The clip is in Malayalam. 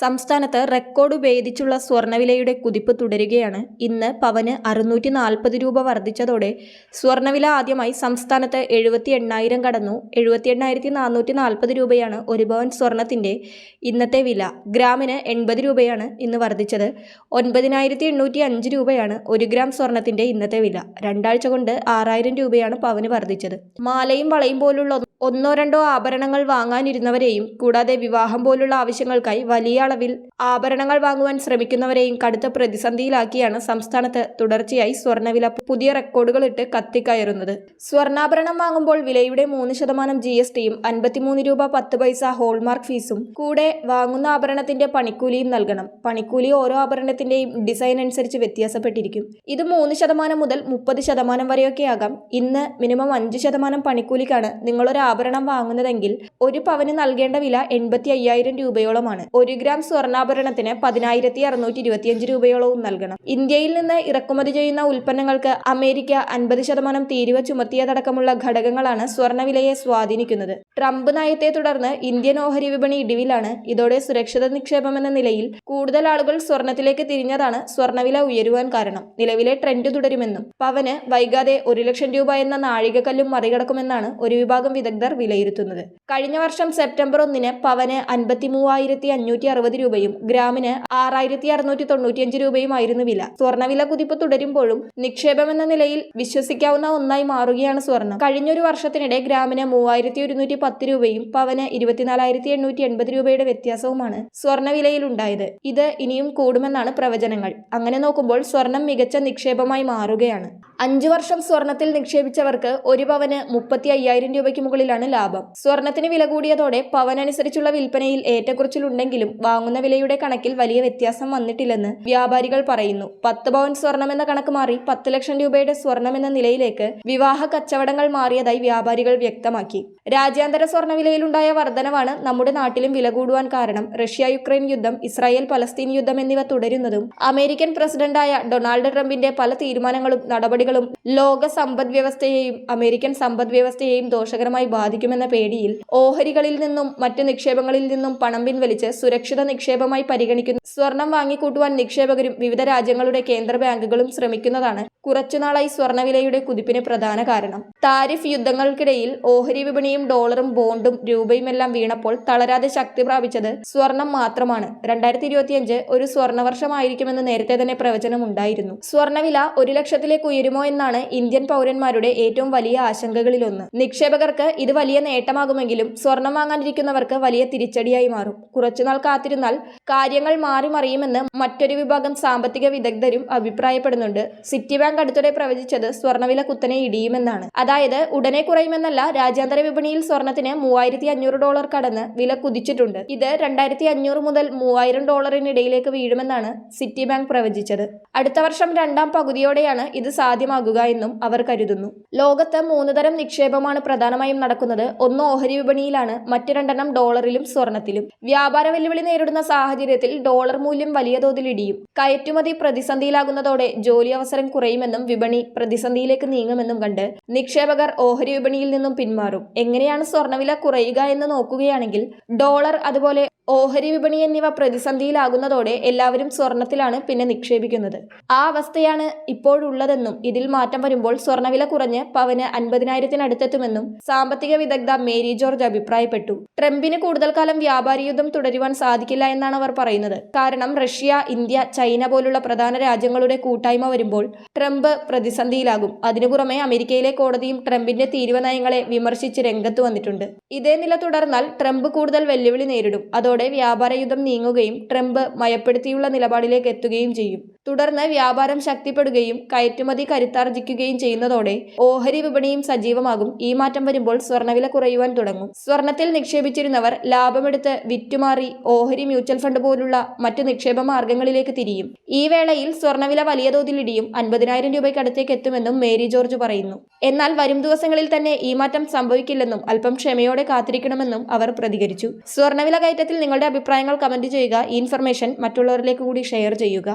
സംസ്ഥാനത്ത് റെക്കോർഡ് ഭേദിച്ചുള്ള സ്വർണവിലയുടെ കുതിപ്പ് തുടരുകയാണ്. ഇന്ന് പവന് അറുന്നൂറ്റി നാൽപ്പത് രൂപ വർദ്ധിച്ചതോടെ സ്വർണവില ആദ്യമായി സംസ്ഥാനത്ത് എഴുപത്തി എണ്ണായിരം കടന്നു. എഴുപത്തി എണ്ണായിരത്തി നാനൂറ്റി നാൽപ്പത് രൂപയാണ് ഒരു പവൻ സ്വർണത്തിന്റെ ഇന്നത്തെ വില. ഗ്രാമിന് എൺപത് രൂപയാണ് ഇന്ന് വർദ്ധിച്ചത്. ഒൻപതിനായിരത്തി എണ്ണൂറ്റി അഞ്ച് രൂപയാണ് ഒരു ഗ്രാം സ്വർണത്തിന്റെ ഇന്നത്തെ വില. രണ്ടാഴ്ച കൊണ്ട് ആറായിരം രൂപയാണ് പവന് വർദ്ധിച്ചത്. മാലയും വളയും പോലുള്ള ഒന്നോ രണ്ടോ ആഭരണങ്ങൾ വാങ്ങാനിരുന്നവരെയും കൂടാതെ വിവാഹം പോലുള്ള ആവശ്യങ്ങൾക്കായി വലിയ അളവിൽ ആഭരണങ്ങൾ വാങ്ങുവാൻ ശ്രമിക്കുന്നവരെയും കടുത്ത പ്രതിസന്ധിയിലാക്കിയാണ് സംസ്ഥാനത്ത് തുടർച്ചയായി സ്വർണവില പുതിയ റെക്കോർഡുകളിട്ട് കത്തിക്കയറുന്നത്. സ്വർണാഭരണം വാങ്ങുമ്പോൾ വിലയുടെ മൂന്ന് ശതമാനം ജി എസ് ടിയും അൻപത്തിമൂന്ന് രൂപ പത്ത് പൈസ ഹോൾമാർക്ക് ഫീസും കൂടെ വാങ്ങുന്ന ആഭരണത്തിന്റെ പണിക്കൂലിയും നൽകണം. പണിക്കൂലി ഓരോ ആഭരണത്തിന്റെയും ഡിസൈൻ അനുസരിച്ച് വ്യത്യാസപ്പെട്ടിരിക്കും. ഇത് മൂന്ന് ശതമാനം മുതൽ മുപ്പത് ശതമാനം വരെയൊക്കെ ആകാം. ഇന്ന് മിനിമം അഞ്ച് ശതമാനം പണിക്കൂലിക്കാണ് നിങ്ങളൊരു ആഭരണം വാങ്ങുന്നതെങ്കിൽ ഒരു പവന് നൽകേണ്ട വില എൺപത്തി അയ്യായിരം രൂപയോളമാണ്. ഒരു ഗ്രാം സ്വർണാഭരണത്തിന് പതിനായിരത്തി അറുന്നൂറ്റി ഇരുപത്തിയഞ്ച് രൂപയോളവും നൽകണം. ഇന്ത്യയിൽ നിന്ന് ഇറക്കുമതി ചെയ്യുന്ന ഉൽപ്പന്നങ്ങൾക്ക് അമേരിക്ക അൻപത് ശതമാനം തീരുവ ചുമത്തിയതടക്കമുള്ള ഘടകങ്ങളാണ് സ്വർണവിലയെ സ്വാധീനിക്കുന്നത്. ട്രംപ് നയത്തെ തുടർന്ന് ഇന്ത്യൻ ഓഹരി വിപണി ഇടിവിലാണ്. ഇതോടെ സുരക്ഷിത നിക്ഷേപമെന്ന നിലയിൽ കൂടുതൽ ആളുകൾ സ്വർണത്തിലേക്ക് തിരിഞ്ഞതാണ് സ്വർണവില ഉയരുവാൻ കാരണം. നിലവിലെ ട്രെൻഡ് തുടരുമെന്നും പവന് വൈകാതെ ഒരു ലക്ഷം രൂപ എന്ന നാഴികക്കല്ലും മറികടക്കുമെന്നാണ് ഒരു വിഭാഗം വിദഗ്ധർ വിലയിരുത്തുന്നത്. കഴിഞ്ഞ വർഷം സെപ്റ്റംബർ ഒന്നിന് പവന് അൻപത്തി മൂവായിരത്തി അഞ്ഞൂറ്റി അറുപത് രൂപയും ഗ്രാമിന് ആറായിരത്തി അറുന്നൂറ്റി തൊണ്ണൂറ്റിയഞ്ച് രൂപയുമായിരുന്നു വില. സ്വർണവില കുതിപ്പ് തുടരുമ്പോഴും നിക്ഷേപം എന്ന നിലയിൽ വിശ്വസിക്കാവുന്ന ഒന്നായി മാറുകയാണ് സ്വർണം. കഴിഞ്ഞൊരു വർഷത്തിനിടെ ഗ്രാമിന് മൂവായിരത്തി ഒരുന്നൂറ്റി പത്ത് രൂപയും പവന് ഇരുപത്തിനാലായിരത്തി എണ്ണൂറ്റി എൺപത് രൂപയുടെ വ്യത്യാസവുമാണ് സ്വർണവിലയിൽ ഉണ്ടായത്. ഇത് ഇനിയും കൂടുമെന്നാണ് പ്രവചനങ്ങൾ. അങ്ങനെ നോക്കുമ്പോൾ സ്വർണം മികച്ച നിക്ഷേപമായി മാറുകയാണ്. അഞ്ചു വർഷം സ്വർണത്തിൽ നിക്ഷേപിച്ചവർക്ക് ഒരു പവന് മുപ്പത്തി അയ്യായിരം രൂപയ്ക്ക് മുകളിലാണ് ലാഭം. സ്വർണത്തിന് വില കൂടിയതോടെ പവനനുസരിച്ചുള്ള വിൽപ്പനയിൽ ഏറ്റക്കുറച്ചിലുണ്ടെങ്കിലും വാങ്ങുന്ന വിലയുടെ കണക്കിൽ വലിയ വ്യത്യാസം വന്നിട്ടില്ലെന്ന് വ്യാപാരികൾ പറയുന്നു. പത്ത് പവൻ സ്വർണമെന്ന കണക്ക് മാറി പത്ത് ലക്ഷം രൂപയുടെ സ്വർണമെന്ന നിലയിലേക്ക് വിവാഹ കച്ചവടങ്ങൾ മാറിയതായി വ്യാപാരികൾ വ്യക്തമാക്കി. രാജ്യാന്തര സ്വർണവിലയിലുണ്ടായ വർധനവാണ് നമ്മുടെ നാട്ടിലും വില കൂടുവാൻ കാരണം. റഷ്യ യുക്രൈൻ യുദ്ധം ഇസ്രായേൽ പലസ്തീൻ യുദ്ധം എന്നിവ തുടരുന്നതും അമേരിക്കൻ പ്രസിഡന്റായ ഡൊണാൾഡ് ട്രംപിന്റെ പല തീരുമാനങ്ങളും നടപടികളും ലോക സമ്പദ് വ്യവസ്ഥയെയും അമേരിക്കൻ സമ്പദ് വ്യവസ്ഥയെയും ദോഷകരമായി ബാധിക്കുമെന്ന പേടിയിൽ ഓഹരികളിൽ നിന്നും മറ്റ് നിക്ഷേപങ്ങളിൽ നിന്നും പണം പിൻവലിച്ച് സുരക്ഷിത നിക്ഷേപമായി പരിഗണിക്കുന്ന. സ്വർണം വാങ്ങിക്കൂട്ടുവാൻ നിക്ഷേപകരും വിവിധ രാജ്യങ്ങളുടെ കേന്ദ്ര ബാങ്കുകളും ശ്രമിക്കുന്നതാണ് കുറച്ചുനാളായി സ്വർണവിലയുടെ കുതിപ്പിന് പ്രധാന കാരണം. താരിഫ് യുദ്ധങ്ങൾക്കിടയിൽ ഓഹരി വിപണിയും ഡോളറും ബോണ്ടും രൂപയുമെല്ലാം വീണപ്പോൾ തളരാതെ ശക്തി പ്രാപിച്ചത് സ്വർണം മാത്രമാണ്. രണ്ടായിരത്തി ഇരുപത്തിയഞ്ച് ഒരു സ്വർണവർഷമായിരിക്കുമെന്ന് നേരത്തെ തന്നെ പ്രവചനമുണ്ടായിരുന്നു. സ്വർണവില ഒരു ലക്ഷത്തിലേക്ക് ഉയരുമോ എന്നാണ് ഇന്ത്യൻ പൗരന്മാരുടെ ഏറ്റവും വലിയ ആശങ്കകളിലൊന്ന്. നിക്ഷേപകർക്ക് ഇത് വലിയ നേട്ടമാകുമെങ്കിലും സ്വർണം വാങ്ങാനിരിക്കുന്നവർക്ക് വലിയ തിരിച്ചടിയായി മാറും. കുറച്ചുനാൾ കാത്തിരുന്നാൽ കാര്യങ്ങൾ മാറി മറിയുമെന്ന് മറ്റൊരു വിഭാഗം സാമ്പത്തിക വിദഗ്ധരും അഭിപ്രായപ്പെടുന്നുണ്ട്. സിറ്റി ബാങ്ക് അടുത്തിടെ പ്രവചിച്ചത് സ്വർണവില കുത്തനെ ഇടിയുമെന്നാണ്. അതായത് ഉടനെ കുറയുമെന്നല്ല രാജ്യാന്തര വിപണിയിൽ സ്വർണത്തിന് മൂവായിരത്തി അഞ്ഞൂറ് ഡോളർ കടന്ന് വില കുതിച്ചിട്ടുണ്ട്. ഇത് രണ്ടായിരത്തി അഞ്ഞൂറ് മുതൽ മൂവായിരം ഡോളറിനിടയിലേക്ക് വീഴുമെന്നാണ് സിറ്റി ബാങ്ക് പ്രവചിച്ചത്. അടുത്ത വർഷം രണ്ടാം പകുതിയോടെയാണ് ഇത് സാധ്യമാകുക എന്നും അവർ കരുതുന്നു. ലോകത്ത് മൂന്ന് തരം നിക്ഷേപമാണ് പ്രധാനമായും നടക്കുന്നത്. ഒന്ന് ഓഹരി വിപണിയിലാണ് മറ്റു രണ്ടെണ്ണം ഡോളറിലും സ്വർണത്തിലും. വ്യാപാര വെല്ലുവിളി നേരിടുന്ന സാഹചര്യത്തിൽ ഡോളർ മൂല്യം വലിയ തോതിൽ ഇടിയും. കയറ്റുമതി പ്രതിസന്ധിയിലാകുന്നതോടെ ജോലി അവസരം കുറയുമെന്നും വിപണി പ്രതിസന്ധിയിലേക്ക് നീങ്ങുമെന്നും കണ്ട് നിക്ഷേപകർ ഓഹരി വിപണിയിൽ നിന്നും പിന്മാറും. എങ്ങനെയാണ് സ്വർണവില കുറയുക എന്ന് നോക്കുകയാണെങ്കിൽ ഡോളർ അതുപോലെ ഓഹരി വിപണി എന്നിവ പ്രതിസന്ധിയിലാകുന്നതോടെ എല്ലാവരും സ്വർണത്തിലാണ് പിന്നെ നിക്ഷേപിക്കുന്നത്. ആ അവസ്ഥയാണ് ഇപ്പോഴുള്ളതെന്നും ഇതിൽ മാറ്റം വരുമ്പോൾ സ്വർണവില കുറഞ്ഞ് പവന് അൻപതിനായിരത്തിനടുത്തെത്തുമെന്നും സാമ്പത്തിക വിദഗ്ധ മേരി ജോർജ് അഭിപ്രായപ്പെട്ടു. ട്രംപിന് കൂടുതൽ കാലം വ്യാപാരി യുദ്ധം തുടരുവാൻ സാധിക്കില്ല എന്നാണ് അവർ പറയുന്നത്. കാരണം റഷ്യ ഇന്ത്യ ചൈന പോലുള്ള പ്രധാന രാജ്യങ്ങളുടെ കൂട്ടായ്മ വരുമ്പോൾ ട്രംപ് പ്രതിസന്ധിയിലാകും. അതിനു പുറമെ അമേരിക്കയിലെ കോടതിയും ട്രംപിന്റെ തീരുവ നയങ്ങളെ വിമർശിച്ച് രംഗത്ത് വന്നിട്ടുണ്ട്. ഇതേ നില തുടർന്നാൽ ട്രംപ് കൂടുതൽ വെല്ലുവിളി നേരിടും. അതോടെ വ്യാപാര യുദ്ധം നീങ്ങുകയും ട്രംപ് മയപ്പെടുത്തിയുള്ള നിലപാടിലേക്ക് എത്തുകയും ചെയ്യും. തുടർന്ന് വ്യാപാരം ശക്തിപ്പെടുകയും കയറ്റുമതി കരുത്താർജിക്കുകയും ചെയ്യുന്നതോടെ ഓഹരി വിപണിയും സജീവമാകും. ഈ മാറ്റം വരുമ്പോൾ സ്വർണവില കുറയുവാൻ തുടങ്ങും. സ്വർണത്തിൽ നിക്ഷേപിച്ചിരുന്നവർ ലാഭമെടുത്ത് വിറ്റുമാറി ഓഹരി മ്യൂച്വൽ ഫണ്ട് പോലുള്ള മറ്റു നിക്ഷേപ മാർഗങ്ങളിലേക്ക് തിരിയും. ഈ വേളയിൽ സ്വർണവില വലിയ തോതിൽ ഇടിയും അൻപതിനായിരം രൂപയ്ക്കടുത്തേക്ക് എത്തുമെന്നും മേരി ജോർജ് പറയുന്നു. എന്നാൽ വരും ദിവസങ്ങളിൽ തന്നെ ഈ മാറ്റം സംഭവിക്കില്ലെന്നും അല്പം ക്ഷമയോടെ കാത്തിരിക്കണമെന്നും അവർ പ്രതികരിച്ചു. സ്വർണവില കയറ്റത്തിൽ നിങ്ങളുടെ അഭിപ്രായങ്ങൾ കമന്റ് ചെയ്യുക. ഈ ഇൻഫർമേഷൻ മറ്റുള്ളവരിലേക്ക് കൂടി ഷെയർ ചെയ്യുക.